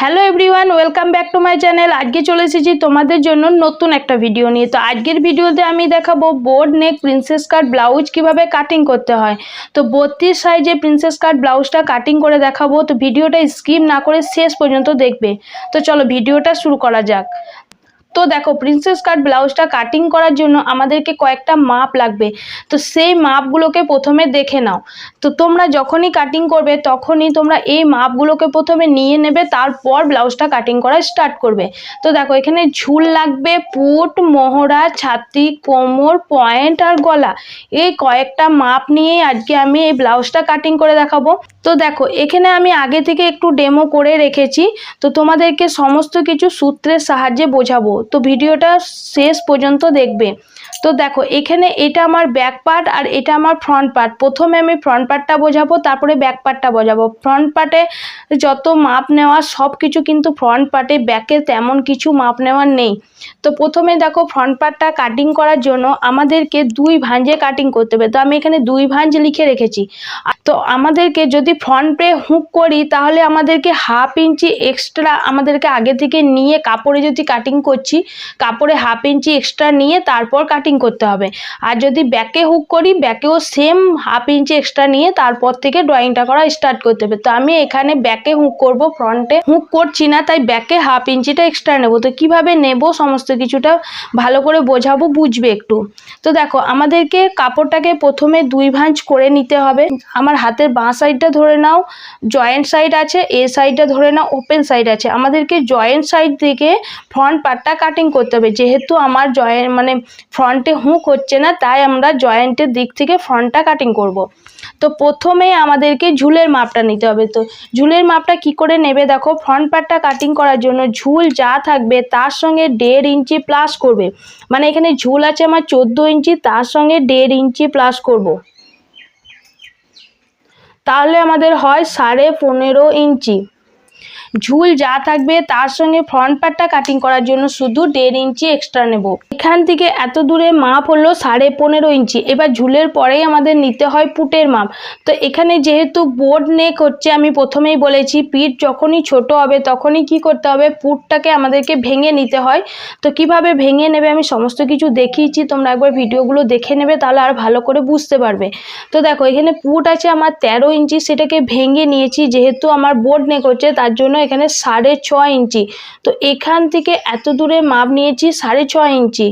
Hello everyone, welcome back to my channel. আজকে চলে এসেছি তোমাদের জন্য নতুন একটা ভিডিও নিয়ে। তো আজকের ভিডিওতে আমি দেখাবো boat neck princess cut blouse কীভাবে কাটিং করতে হয়। তো বত্রিশ সাইজে প্রিন্সেস কার্ড ব্লাউজটা কাটিং করে দেখাবো। তো ভিডিওটা স্কিপ না করে শেষ পর্যন্ত দেখবে। তো চলো ভিডিওটা শুরু করা যাক। তো দেখো প্রিন্সেস কাট ব্লাউজটা কাটিং করার জন্য আমাদেরকে কয়েকটা মাপ লাগবে। তো সেই মাপগুলোকে প্রথমে দেখে নাও। তো তোমরা যখনই কাটিং করবে, তখনই তোমরা এই মাপগুলোকে প্রথমে নিয়ে নেবে, তারপর ব্লাউজটা কাটিং করা স্টার্ট করবে। তো দেখো, এখানে ঝুল লাগবে, পুট, মোহরা, ছাতি, কোমর পয়েন্ট আর গলা। এই কয়েকটা মাপ নিয়েই আজকে আমি এই ব্লাউজটা কাটিং করে দেখাবো। তো দেখো, এখানে আমি আগে থেকে একটু ডেমো করে রেখেছি, তো তোমাদেরকে সমস্ত কিছু সূত্রের সাহায্যে বোঝাবো। তো ভিডিওটা শেষ পর্যন্ত দেখবে। তো দেখো, এখানে এটা আমার ব্যাক পার্ট আর এটা আমার ফ্রন্ট পার্ট প্রথমে আমি ফ্রন্ট পার্টটা বোঝাবো, তারপরে ব্যাক পার্টটা বোঝাবো। ফ্রন্ট পার্টে যত মাপ নেওয়া সব কিছু কিন্তু ফ্রন্ট পার্টে ব্যাকে তেমন কিছু মাপ নেওয়ার নেই। তো প্রথমে দেখো ফ্রন্ট পার্টটা কাটিং করার জন্য আমাদেরকে দুই ভাঁজে কাটিং করতে হবে। তো আমি এখানে দুই ভাঁজ লিখে রেখেছি। তো আমাদেরকে যদি ফ্রন্টে হুক করি, তাহলে আমাদেরকে হাফ ইঞ্চি এক্সট্রা আমাদেরকে আগে থেকে নিয়ে কাপড়ে যদি কাটিং করছি, কাপড়ে হাফ ইঞ্চি এক্সট্রা নিয়ে তারপর কাটিং করতে হবে। আর যদি ব্যাকে হুক করি ব্যাকেও সেম হাফ ইঞ্চি এক্সট্রা নিয়ে তারপর থেকে ড্রয়িংটা করা স্টার্ট করতে হবে। তো আমি এখানে ব্যাকে হুক করব ফ্রন্টে হুক করছি না, তাই ব্যাকে হাফ ইঞ্চিটা এক্সট্রা নেব। তো কীভাবে নেব, সমস্ত কিছুটা ভালো করে বোঝাবো, বুঝবে একটু। তো দেখো, আমাদেরকে কাপড়টাকে প্রথমে দুই ভাঁজ করে নিতে হবে। আমার হাতের বাঁ সাইডটা ধরে নাও জয়েন্ট সাইড আছে, এ সাইডটা ধরে নাও ওপেন সাইড আছে। আমাদেরকে জয়েন্ট সাইড থেকে ফ্রন্ট পার্টটা কাটিং করতে হবে। যেহেতু আমার জয়েন্ট মানে ফ্রন্টে হুক হচ্ছে না, তাই আমরা জয়েন্টের দিক থেকে ফ্রন্টটা কাটিং করব। তো প্রথমে আমাদেরকে ঝুলের মাপটা নিতে হবে তো ঝুলের মাপটা কি করে নেবে দেখো ফ্রন্ট পার্টটা কাটিং করার জন্য ঝুল যা থাকবে তার সঙ্গে দেড় ইঞ্চি প্লাস করবে মানে এখানে ঝুল আছে আমার চোদ্দ ইঞ্চি, তার সঙ্গে দেড় ইঞ্চি প্লাস করব। তাহলে আমাদের হয় সাড়ে পনেরো ইঞ্চি ঝুল যা থাকবে তার সঙ্গে ফ্রন্ট পার্টটা কাটিং করার জন্য শুধু দেড় ইঞ্চি এক্সট্রা নেব। এখান থেকে এত দূরে মাপ হলো সাড়ে পনেরো ইঞ্চি। এবার ঝুলের পরেই আমাদের নিতে হয় পুটের মাপ। তো এখানে যেহেতু বোর্ড নেক হচ্ছে, আমি প্রথমেই বলেছি, পিঠ যখনই ছোট হবে তখনই কি করতে হবে? পুটটাকে আমাদেরকে ভেঙে নিতে হয়। তো কীভাবে ভেঙে নেবে আমি সমস্ত কিছু দেখিয়েছি, তোমরা একবার ভিডিওগুলো দেখে নেবে, তাহলে আর ভালো করে বুঝতে পারবে। তো দেখো, এখানে পুট আছে আমার তেরো ইঞ্চি, সেটাকে ভেঙে নিয়েছি, যেহেতু আমার বোর্ড নেক হচ্ছে, তার জন্য এখানে সাড়ে ছ ইঞ্চি। তো এখান থেকে এত দূরে মাপ নিয়েছি সাড়ে ছ ইঞ্চি।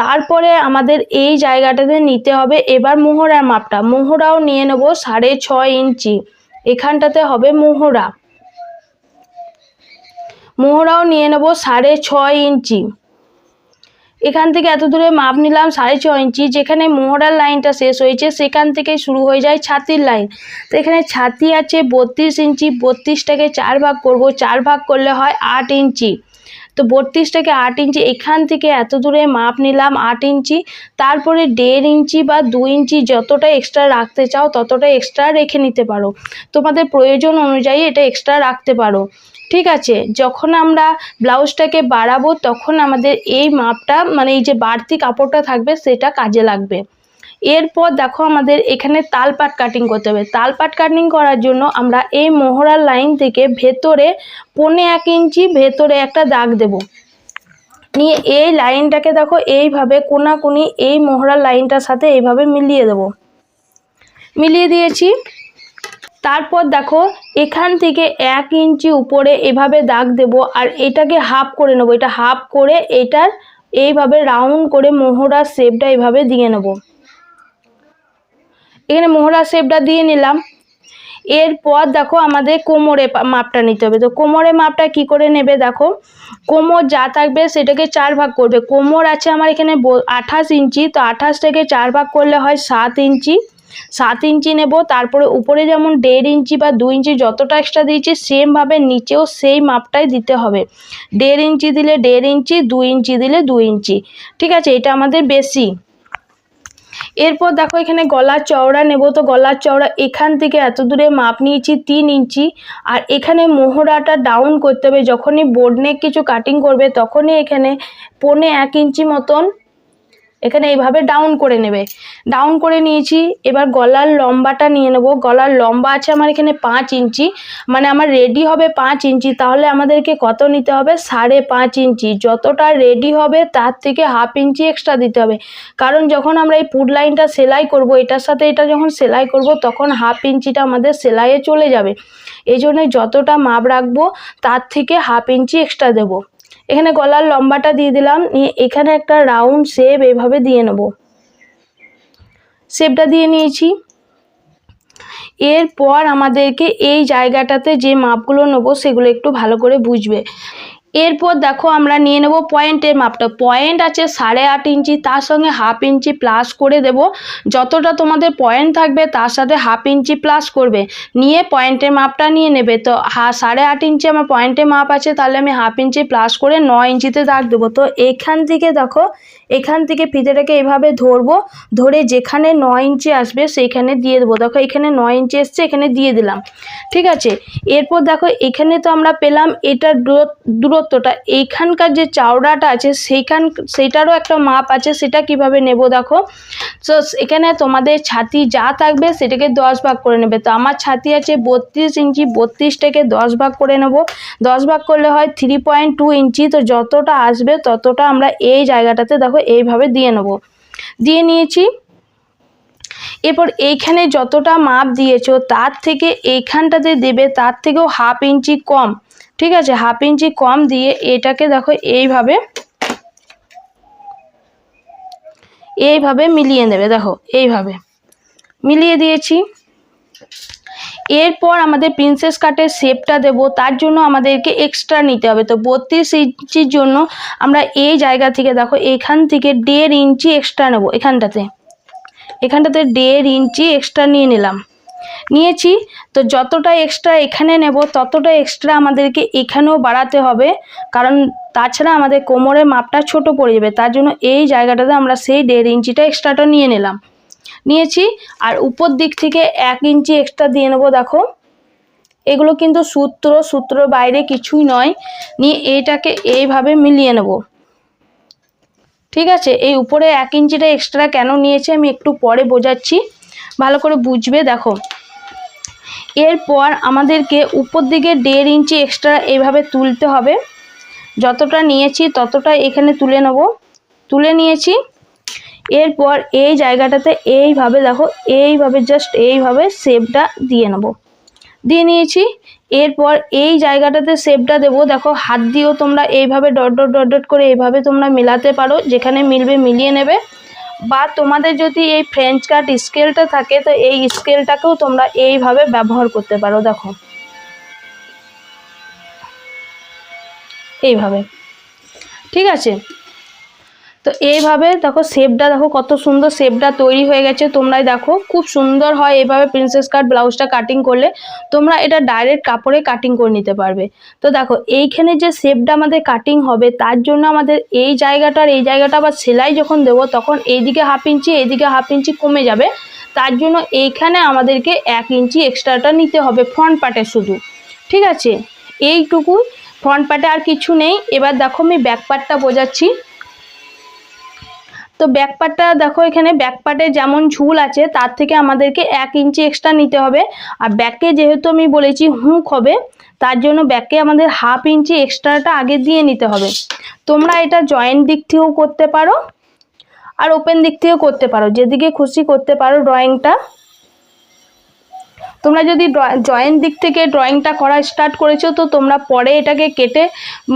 তারপরে আমাদের এই জায়গাটাতে নিতে হবে এবার মোহরার মাপটা। মোহরাও নিয়ে নেব সাড়ে ছয় ইঞ্চি। এখানটাতে হবে মোহরা। মোহরাও নিয়ে নেব সাড়ে ছয় ইঞ্চি। এখান থেকে এত দূরে মাপ নিলাম সাড়ে ছ ইঞ্চি, যেখানে মোহরার লাইনটা শেষ হয়েছে সেখান থেকে শুরু হয়ে যায় ছাতির লাইন। তো এখানে ছাতি আছে বত্রিশ ইঞ্চি, বত্রিশটাকে চার ভাগ করব, চার ভাগ করলে হয় আট ইঞ্চি। তো বত্রিশটাকে আট ইঞ্চি, এখান থেকে এত দূরে মাপ নিলাম আট ইঞ্চি, তারপরে দেড় ইঞ্চি বা দু ইঞ্চি যতটা এক্সট্রা রাখতে চাও ততটা এক্সট্রা রেখে নিতে পারো। তোমাদের প্রয়োজন অনুযায়ী এটা এক্সট্রা রাখতে পারো। ঠিক আছে? যখন আমরা ব্লাউজটাকে বাড়াবো, তখন আমাদের এই মাপটা মানে এই যে বাড়তি কাপড়টা থাকবে, সেটা কাজে লাগবে। এরপর দেখো আমাদের এখানে তালপাট কাটিং করতে হবে। তালপাট কাটিং করার জন্য আমরা এই মোহরার লাইন থেকে ভেতরে পনে এক ইঞ্চি ভেতরে একটা দাগ দেব। নিয়ে এই লাইনটাকে দেখো এইভাবে কোনাকুনি এই মোহরার লাইনটার সাথে এইভাবে মিলিয়ে দেব। মিলিয়ে দিয়েছি। তারপর দেখো, এখান থেকে এক ইঞ্চি উপরে এভাবে দাগ দেব আর এটাকে হাফ করে নেব। এটা হাফ করে এটার এইভাবে রাউন্ড করে মোহরার শেপটা এইভাবে দিয়ে নেব। এখানে মোহরার শেপটা দিয়ে নিলাম। এরপর দেখো আমাদের কোমরে মাপটা নিতে হবে। তো কোমরে মাপটা কি করে নেবে দেখো, কোমর যা থাকবে সেটাকে চার ভাগ করবে। কোমর আছে আমার এখানে আঠাশ ইঞ্চি, তো আঠাশটাকে চার ভাগ করলে হয় সাত ইঞ্চি। সাত ইঞ্চি নেব, তারপরে উপরে যেমন দেড় ইঞ্চি বা দু ইঞ্চি যতটা এক্সট্রা দিয়েছি সেমভাবে নিচেও সেই মাপটাই দিতে হবে। দেড় ইঞ্চি দিলে দেড় ইঞ্চি দু ইঞ্চি দিলে দু ইঞ্চি। ঠিক আছে, এটা আমাদের বেশি। এরপর দেখো এখানে গলার চওড়া নেব, তো গলার চওড়া এখান থেকে এত দূরে মাপ নিয়েছি তিন ইঞ্চি। আর এখানে মোহরাটা ডাউন করতে হবে, যখনই বোর্ড নেক কিছু কাটিং করবে, তখনই এখানে পৌনে এক ইঞ্চি মতন এখানে এইভাবে ডাউন করে নেবে। ডাউন করে নিয়েছি, এবার গলার লম্বাটা নিয়ে নেব। গলার লম্বা আছে আমার এখানে পাঁচ ইঞ্চি মানে আমার রেডি হবে পাঁচ ইঞ্চি, তাহলে আমাদেরকে কত নিতে হবে? সাড়ে পাঁচ ইঞ্চি। যতটা রেডি হবে, তার থেকে হাফ ইঞ্চি এক্সট্রা দিতে হবে। কারণ যখন আমরা এই পুট লাইনটা সেলাই করব, এটার সাথে এটা যখন সেলাই করব, তখন হাফ ইঞ্চিটা আমাদের সেলাইয়ে চলে যাবে। এই জন্য যতটা মাপ রাখব, তার থেকে হাফ ইঞ্চি এক্সট্রা দেবো। এখানে গলার লম্বাটা দিয়ে দিলাম, নিয়ে এখানে একটা রাউন্ড শেপ এভাবে দিয়ে নেব। শেপটা দিয়ে নিয়েছি। এরপর আমাদেরকে এই জায়গাটাতে যে মাপগুলো নেব, সেগুলো একটু ভালো করে বুঝবে। এরপর দেখো আমরা নিয়ে নেব পয়েন্টের মাপটা। পয়েন্ট আছে সাড়ে আট ইঞ্চি, তার সঙ্গে হাফ ইঞ্চি প্লাস করে দেব। যতটা তোমাদের পয়েন্ট থাকবে, তার সাথে হাফ ইঞ্চি প্লাস করবে। নিয়ে পয়েন্টের মাপটা নিয়ে নেবে। তো হা, সাড়ে আট ইঞ্চি আমার পয়েন্টের মাপ আছে, তাহলে আমি হাফ ইঞ্চি প্লাস করে নয় ইঞ্চিতে দাগ দেবো। তো এখান থেকে দেখো, এখান থেকে ফিতেটাকে এভাবে ধরবো, ধরে যেখানে নয় ইঞ্চি আসবে, সেইখানে দিয়ে দেবো। দেখো এখানে নয় ইঞ্চি এসছে, এখানে দিয়ে দিলাম। ঠিক আছে? এরপর দেখো, এখানে তো আমরা পেলাম, এটার দূরত্ব দূরত্বটা এইখানকার যে চাওড়াটা আছে, সেইখান, সেইটারও একটা মাপ আছে, সেটা কীভাবে নেব দেখো? তো এখানে তোমাদের ছাতি যা থাকবে সেটাকে দশ ভাগ করে নেবে। তো আমার ছাতি আছে বত্রিশ ইঞ্চি, বত্রিশটাকে দশ ভাগ করে নেব। দশ ভাগ করলে হয় থ্রি পয়েন্ট টু ইঞ্চি, তো যতটা আসবে ততটা আমরা এই জায়গাটাতে দেখো এইভাবে দিয়ে নেব। দিয়ে নিয়েছি এরপর এইখানে যতটা মাপ দিয়েছ, তার থেকে এইখানটাতে দেবে, তার থেকেও হাফ ইঞ্চি কম। ঠিক আছে? হাফ ইঞ্চি কম দিয়ে এটাকে দেখো এইভাবে এইভাবে মিলিয়ে নেবে। দেখো, এইভাবে মিলিয়ে দিয়েছি। এরপর আমাদের প্রিন্সেস কাটের শেপটা দেব, তার জন্য আমাদেরকে এক্সট্রা নিতে হবে। তো বত্রিশ ইঞ্চির জন্য আমরা এই জায়গা থেকে দেখো, এখান থেকে দেড় ইঞ্চি এক্সট্রা নেব এখানটাতে। এখানটাতে দেড় ইঞ্চি এক্সট্রা নিয়ে নিলাম। নিয়েছি, তো যতটা এক্সট্রা এখানে নেব, ততটা এক্সট্রা আমাদেরকে এখানেও বাড়াতে হবে। কারণ তাছাড়া আমাদের কোমরের মাপটা ছোট পড়ে যাবে, তার জন্য এই জায়গাটাতে আমরা সেই দেড় ইঞ্চিটা এক্সট্রাটা নিয়ে নিলাম। নিয়েছি, আর উপর দিক থেকে এক ইঞ্চি এক্সট্রা দিয়ে নেব, দেখো। এগুলো কিন্তু সূত্র সূত্র বাইরে কিছুই নয়। নিয়ে এইটাকে এইভাবে মিলিয়ে নেব। ঠিক আছে? এই উপরে এক ইঞ্চিটা এক্সট্রা কেন নিয়েছে আমি একটু পরে বোঝাচ্ছি। ভালো করে বুঝবে, দেখো। এরপর আমাদেরকে উপর দিকে দেড় ইঞ্চি এক্সট্রা এইভাবে তুলতে হবে। যতটা নিয়েছি ততটা এখানে তুলে নেব। তুলে নিয়েছি। এরপর এই জায়গাটাতে এইভাবে, দেখো, এইভাবে জাস্ট এইভাবে শেপটা দিয়ে নেব। দিয়ে নিয়েছি। এরপর এই জায়গাটাতে শেপটা দেবো। দেখো, হাত দিয়েও তোমরা এইভাবে ডট ডট ডট ডট করে এইভাবে তোমরা মেলাতে পারো, যেখানে মিলবে মিলিয়ে নেবে। বা তোমাদের যদি এই ফ্রেঞ্চ কাট স্কেলটা থাকে, তো এই স্কেলটাকেও তোমরা এইভাবে ব্যবহার করতে পারো, দেখো। এইভাবে। ঠিক আছে? তো এইভাবে দেখো শেপটা দেখো কত সুন্দর শেপটা তৈরি হয়ে গেছে। তোমরাই দেখো, খুব সুন্দর হয় এইভাবে প্রিন্সেস কাট ব্লাউজটা কাটিং করলে। তোমরা এটা ডাইরেক্ট কাপড়ে কাটিং করে নিতে পারবে। তো দেখো, এইখানে যে শেপটা আমাদের কাটিং হবে, তার জন্য আমাদের এই জায়গাটার এই জায়গাটা আবার সেলাই যখন দেবো, তখন এইদিকে হাফ ইঞ্চি এইদিকে হাফ ইঞ্চি কমে যাবে। তার জন্য এইখানে আমাদেরকে এক ইঞ্চি এক্সট্রাটা নিতে হবে ফ্রন্ট পার্টে শুধু। ঠিক আছে? এইটুকু ফ্রন্ট পার্টে আর কিছু নেই। এবার দেখো আমি ব্যাক পার্টটা বোঝাচ্ছি। তো ব্যাক পার্টটা দেখো এখানে ব্যাক পার্টে যেমন ঝুল আছে, তার থেকে আমাদেরকে এক ইঞ্চি এক্সট্রা নিতে হবে। আর ব্যাকে যেহেতু আমি বলেছি হুঁক হবে, তার জন্য ব্যাকে আমাদের হাফ ইঞ্চি এক্সট্রাটা আগে দিয়ে নিতে হবে। তোমরা এটা জয়েন্ট দিক থেকেও করতে পারো, আর ওপেন দিক থেকেও করতে পারো। যেদিকে খুশি করতে পারো ড্রয়িংটা তোমরা যদি জয়েন্ট দিক থেকে ড্রয়িংটা করা স্টার্ট করেছ, তো তোমরা পরে এটাকে কেটে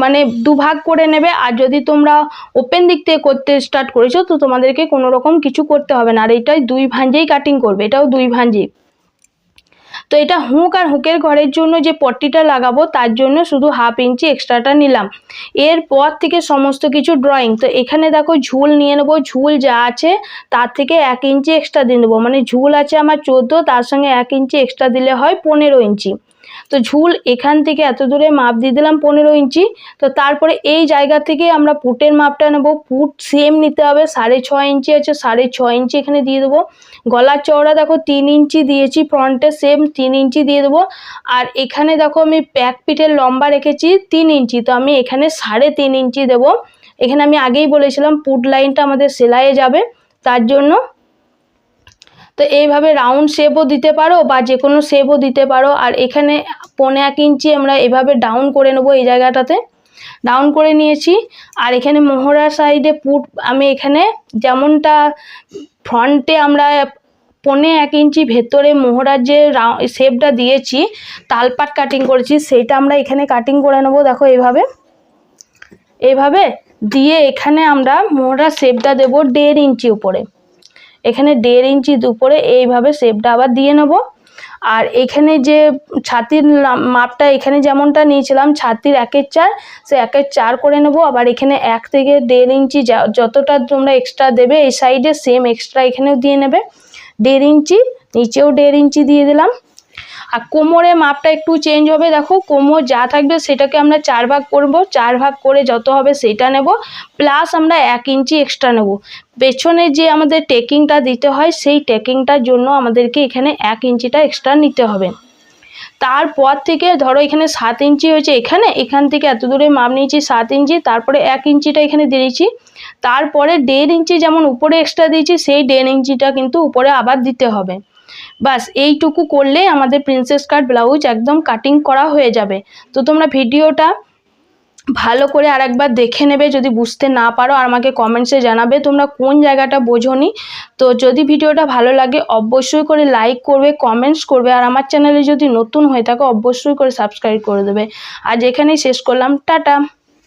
মানে দুভাগ করে নেবে। আর যদি তোমরা ওপেন দিক থেকে করতে স্টার্ট করেছ, তো তোমাদেরকে কোনো রকম কিছু করতে হবে না। আর এটাই দুই ভাঁজেই কাটিং করবে। এটাও দুই ভাঁজেই। তো এটা হুঁক আর হুঁকের ঘরের জন্য যে পট্টিটা লাগাবো, তার জন্য শুধু হাফ ইঞ্চি এক্সট্রাটা নিলাম। এরপর থেকে সমস্ত কিছু ড্রয়িং তো এখানে দেখো ঝুল নিয়ে নেব, ঝুল যা আছে তার থেকে এক ইঞ্চি এক্সট্রা দিয়ে নেব। মানে ঝুল আছে আমার চোদ্দ, তার সঙ্গে এক ইঞ্চি এক্সট্রা দিলে হয় পনেরো ইঞ্চি। তো ঝুল এখান থেকে এত দূরে মাপ দিয়ে দিলাম পনেরো ইঞ্চি। তো তারপরে এই জায়গা থেকে আমরা পুটের মাপটা নেব। পুট সেম নিতে হবে, সাড়ে ছয় ইঞ্চি আছে, সাড়ে ছয় ইঞ্চি এখানে দিয়ে দেবো। গলার চওড়া দেখো, তিন ইঞ্চি দিয়েছি ফ্রন্টে সেম তিন ইঞ্চি দিয়ে দেবো। আর এখানে দেখো আমি প্যাক পিঠের লম্বা রেখেছি, তিন ইঞ্চি। তো আমি এখানে সাড়ে তিন ইঞ্চি দেবো। এখানে আমি আগেই বলেছিলাম পুট লাইনটা আমাদের সেলাইয়ে যাবে। তার জন্য তো এইভাবে রাউন্ড শেপও দিতে পারো বা যে কোনো শেপও দিতে পারো। আর এখানে পনে এক ইঞ্চি আমরা এভাবে ডাউন করে নেব এই জায়গাটাতে। ডাউন করে নিয়েছি। আর এখানে মোহরার সাইডে পুট আমি এখানে যেমনটা ফ্রন্টে আমরা পনে এক ইঞ্চি ভেতরে মোহরার যে শেপটা দিয়েছি তালপাট কাটিং করেছি সেটা আমরা এখানে কাটিং করে নেব, দেখো এইভাবে। এইভাবে দিয়ে এখানে আমরা মোহরার শেপটা দেবো দেড় ইঞ্চি উপরে। এখানে দেড় ইঞ্চি উপরে এইভাবে শেপটা আবার দিয়ে নেব। আর এখানে যে ছাতির মাপটা এখানে যেমনটা নিয়েছিলাম, ছাতির একের চার, সে একের চার করে নেব। আবার এখানে এক থেকে দেড় ইঞ্চি যতটা তোমরা এক্সট্রা দেবে, এই সাইডে সেম এক্সট্রা এখানেও দিয়ে নেবে। দেড় ইঞ্চি, নিচেও দেড় ইঞ্চি দিয়ে দিলাম। আর কোমরে মাপটা একটু চেঞ্জ হবে। দেখো, কোমর যা থাকবে সেটাকে আমরা চার ভাগ করব, চার ভাগ করে যত হবে সেটা নেব প্লাস আমরা এক ইঞ্চি এক্সট্রা নেব। পেছনে যে আমাদের টেকিংটা দিতে হয়, সেই টেকিংটার জন্য আমাদেরকে এখানে এক ইঞ্চিটা এক্সট্রা নিতে হবে। তারপর থেকে ধরো এখানে সাত ইঞ্চি হয়েছে এখানে, এখান থেকে এত দূরে মাপ নিয়েছি সাত ইঞ্চি, তারপরে এক ইঞ্চিটা এখানে দিয়েছি। তারপরে দেড় ইঞ্চি যেমন উপরে এক্সট্রা দিয়েছি, সেই দেড় ইঞ্চিটা কিন্তু উপরে আবার দিতে হবে। বাস এইটুকু করলেই আমাদের প্রিন্সেস কাট ব্লাউজ একদম কাটিং করা হয়ে যাবে। তো তোমরা ভিডিওটা ভালো করে আরেকবার দেখে নেবে, যদি বুঝতে না পারো আর আমাকে কমেন্টসে জানাবে, তোমরা কোন জায়গাটা বোঝোনি? তো যদি ভিডিওটা ভালো লাগে, অবশ্যই করে লাইক করবে কমেন্টস করবে, আর আমার চ্যানেলে যদি নতুন হয়ে থাকো, অবশ্যই করে সাবস্ক্রাইব করে দেবে। আজ এখানেই শেষ করলাম, টাটা!